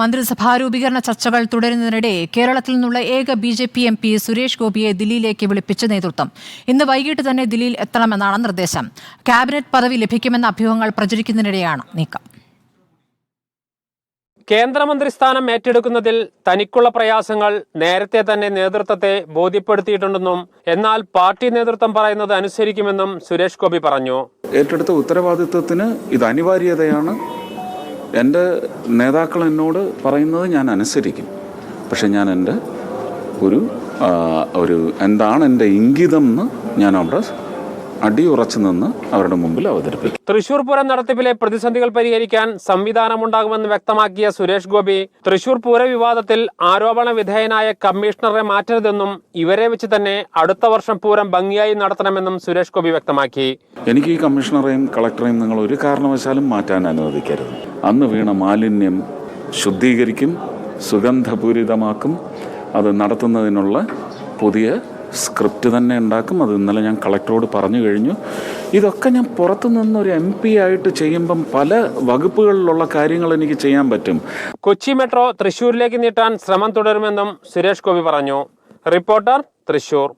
മന്ത്രിസഭാ രൂപീകരണ ചർച്ചകൾ തുടരുന്നതിനിടെ കേരളത്തിൽ നിന്നുള്ള ഏക B J P M P Suresh ഗോപിയെ ദില്ലിയിലേക്ക് വിളിപ്പിച്ച നേതൃത്വം. ഇന്ന് വൈകിട്ട് തന്നെ ദില്ലിയിൽ എത്തണമെന്നാണ് നിർദ്ദേശം. ക്യാബിനറ്റ് പദവി ലഭിക്കുമെന്ന അഭ്യൂഹങ്ങൾ പ്രചരിക്കുന്നതിനിടെയാണ് നീക്കം. കേന്ദ്രമന്ത്രി സ്ഥാനം ഏറ്റെടുക്കുന്നതിൽ തനിക്കുള്ള പ്രയാസങ്ങൾ നേരത്തെ തന്നെ നേതൃത്വത്തെ ബോധ്യപ്പെടുത്തിയിട്ടുണ്ടെന്നും എന്നാൽ പാർട്ടി നേതൃത്വം പറയുന്നത് അനുസരിക്കുമെന്നും സുരേഷ് ഗോപി പറഞ്ഞു. ഏറ്റെടുത്ത ഉത്തരവാദിത്വത്തിന് ഇത് അനിവാര്യതയാണ്. എന്റെ നേതാക്കൾ എന്നോട് പറയുന്നത് ഞാൻ അനുസരിക്കും. പക്ഷെ ഞാൻ എന്റെ ഒരു ഒരു എന്താണ് എന്റെ ഇംഗിതം എന്ന് ഞാൻ അവിടെ അടിയുറച്ചു നിന്ന് അവരുടെ മുമ്പിൽ അവതരിപ്പിക്കും. തൃശൂർ പൂരം നടത്തിപ്പിലെ പ്രതിസന്ധികൾ പരിഹരിക്കാൻ സംവിധാനമുണ്ടാകുമെന്ന് വ്യക്തമാക്കിയ സുരേഷ് ഗോപി തൃശൂർ പൂര വിവാദത്തിൽ ആരോപണ വിധേയനായ കമ്മീഷണറെ മാറ്റരുതെന്നും ഇവരെ വെച്ച് തന്നെ അടുത്ത വർഷം പൂരം ഭംഗിയായി നടത്തണമെന്നും സുരേഷ് ഗോപി വ്യക്തമാക്കി. എനിക്ക് ഈ കമ്മീഷണറെയും കളക്ടറെയും നിങ്ങൾ ഒരു കാരണവശാലും മാറ്റാൻ അനുവദിക്കരുത്. അന്ന് വീണ മാലിന്യം ശുദ്ധീകരിക്കും സുഗന്ധപൂരിതമാക്കും. അത് നടത്തുന്നതിനുള്ള പുതിയ സ്ക്രിപ്റ്റ് തന്നെ ഉണ്ടാക്കും. അത് ഇന്നലെ ഞാൻ കളക്ടറോട് പറഞ്ഞു കഴിഞ്ഞു. ഇതൊക്കെ ഞാൻ പുറത്തു ഒരു എം പി ആയിട്ട് ചെയ്യുമ്പം പല വകുപ്പുകളിലുള്ള കാര്യങ്ങൾ എനിക്ക് ചെയ്യാൻ പറ്റും. കൊച്ചി മെട്രോ തൃശ്ശൂരിലേക്ക് നീട്ടാൻ ശ്രമം തുടരുമെന്നും സുരേഷ് ഗോപി പറഞ്ഞു. റിപ്പോർട്ടർ തൃശൂർ